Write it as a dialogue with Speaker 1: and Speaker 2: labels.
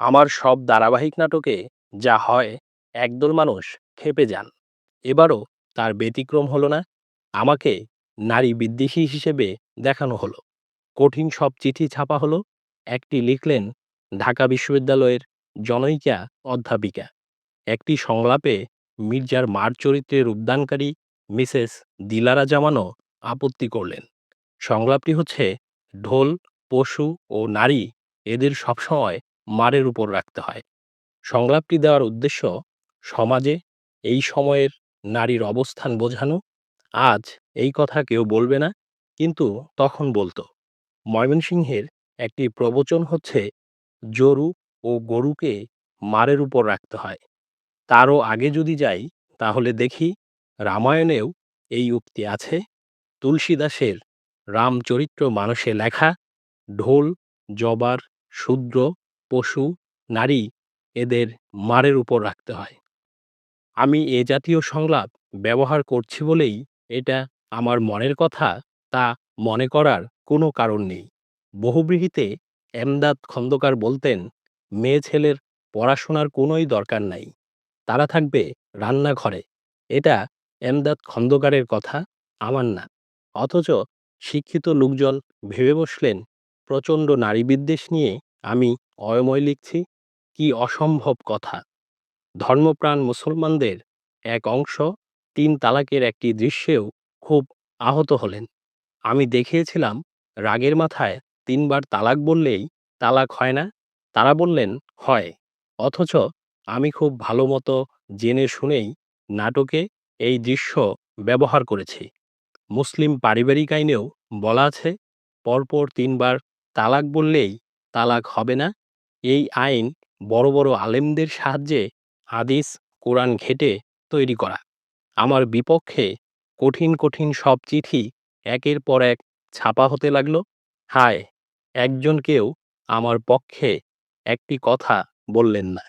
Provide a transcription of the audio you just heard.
Speaker 1: আমার সব ধারাবাহিক নাটকে যা হয়, একদল মানুষ ক্ষেপে যান। এবারও তার ব্যতিক্রম হলো না, আমাকে নারী বিদ্বেষী হিসেবে দেখানো হলো। কঠিন সব চিঠি ছাপা হলো, একটি লিখলেন ঢাকা বিশ্ববিদ্যালয়ের জনৈকা অধ্যাপিকা। একটি সংলাপে মির্জার মার চরিত্রে রূপদানকারী মিসেস দিলারা জামানও আপত্তি করলেন। সংলাপটি হচ্ছে, ঢোল, পশু ও নারী এদের সবসময় মারের উপর রাখতে হয়। সংলাপটি দেওয়ার উদ্দেশ্য, সমাজে এই সময়ের নারীর অবস্থান বোঝানো। আজ এই কথা কেউ বলবে না, কিন্তু তখন বলতো, ময়মনসিংহের একটি প্রবচন হচ্ছে, জরু ও গরুকে মারের উপর রাখতে হয়। তারও আগে যদি যাই, তাহলে দেখি রামায়ণেও এই উক্তি আছে। তুলসীদাসের রামচরিত্র মানুষে লেখা, ঢোল, জবার, শূদ্র পশু, নারী এদের মারের উপর রাখতে হয়। আমি এ জাতীয় সংলাপ ব্যবহার করছি বলেই এটা আমার মনের কথা তা মনে করার কোনো কারণ নেই। বহুব্রীহিতে এমদাদ খন্দকার বলতেন, মেয়ে ছেলের পড়াশোনার কোনোই দরকার নাই। তারা থাকবে রান্নাঘরে। এটা এমদাদ খন্দকারের কথা, আমার না। অথচ শিক্ষিত লোকজন ভেবে বসলেন, প্রচণ্ড নারী বিদ্বেষ নিয়ে আমি অয়ময় লিখছি, কি অসম্ভব কথা। ধর্মপ্রাণ মুসলমানদের এক অংশ তিন তালাকের একটি দৃশ্যেও খুব আহত হলেন। আমি দেখিয়েছিলাম, রাগের মাথায় তিনবার তালাক বললেই তালাক হয় না, তারা বললেন, হয়। অথচ আমি খুব ভালো মতো জেনে শুনেই নাটকে এই দৃশ্য ব্যবহার করেছি। মুসলিম পারিবারিক আইনেও বলা আছে, পরপর তিনবার তালাক বললেই তালাক হবে না। এই আইন বড় বড় আলেমদের সাহায্যে হাদিস, কোরআন ঘেটে তৈরি করা। আমার বিপক্ষে কঠিন কঠিন সব চিঠি একের পর এক ছাপা হতে লাগল। হায়, একজন কেউ আমার পক্ষে একটি কথা বললেন না।